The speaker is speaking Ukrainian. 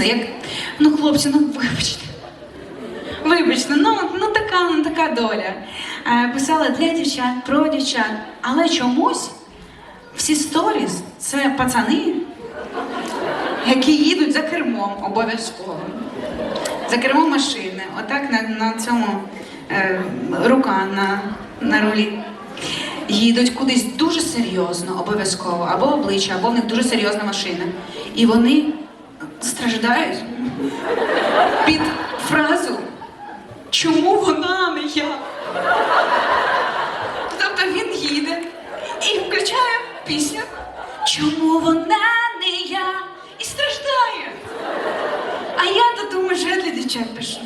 дійсно, як ну, хлопці, ну вибачте. Вибачте, ну, ну така, ну така доля. Е, писала для дівчат, про дівчат, але чомусь всі сторіс це пацани, які їдуть за кермом обов'язково. За кермом машини. Отак на, на цьому е, рука на, на рулі. Їдуть кудись дуже серйозно, обов'язково, або обличчя, або в них дуже серйозна машина. І вони страждають під фразу Чому вона не я? Тобто він їде і включає пісню Чому вона не я? І страждає. А я додому думаю, для дівчат пишу.